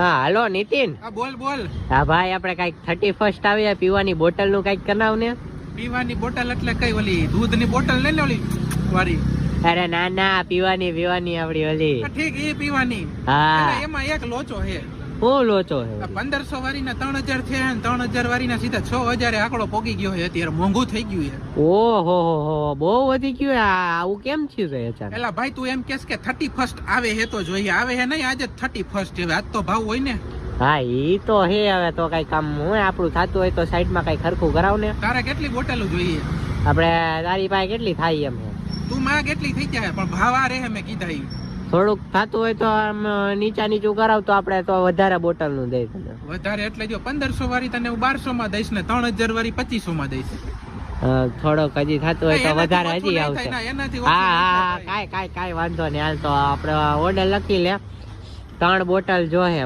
હા હાલો નીતિન. બોલ બોલ. હા ભાઈ આપણે કંઈક થર્ટી ફર્સ્ટ આવ્યા પીવાની બોટલનું કંઈક કરાવ ને પીવાની બોટલ એટલે કઈ ઓલી દૂધની બોટલ લઈ લે ઓલી વારી? અરે ના ના પીવાની પીવાની આપડી ઓલી. ઠીક એ પીવાની. હા. એમાં એક લોચો છે. હું લોચો છે પંદરસો વાળી ના ત્રણ હજાર થયા ને ત્રણ હજાર વાળી ના સીધા છ હજાર આંકડો પોગી ગયો છે અત્યારે. મોંઘું થઈ ગયું છે. ઓહો હો હો બહુ વધી ગયું આ આવું કેમ થયું છે અચાનક? એલા ભાઈ તું એમ કેસ કે થર્ટી ફર્સ્ટ આવે હે તો જોઈએ. આવે હે નહીં આજે થર્ટી ફર્સ્ટ હવે આજ તો ભાવ હોય ને. હા એ તો હે હવે તો કઈ કામ હું આપણું થતું હોય તો સાઈડમાં કઈ ખરખું કરાવ ને તારે કેટલી બોટલો જોઈએ? આપણે તારી પાસે કેટલી થાય એમ તું માં કેટલી થઈ જાય? પણ ભાવ આ રહે મેં કીધા. થોડુંક થતું હોય તો આમ નીચા નીચું કરાવ તો આપણે તો વધારે બોટલનું દઈ તને વધારે એટલે જો પંદરસો વાળી તને હું બારસો માં દઈશ ને ત્રણ હજાર વાળી પચીસો માં દઈશ થોડોક હજી થતું હોય તો વધારે હજી આવશે. હા હા કાંઈ કાંઈ કાંઈ વાંધો નહીં. હાલ તો આપણે ઓર્ડર લખી લે. ત્રણ બોટલ જોહે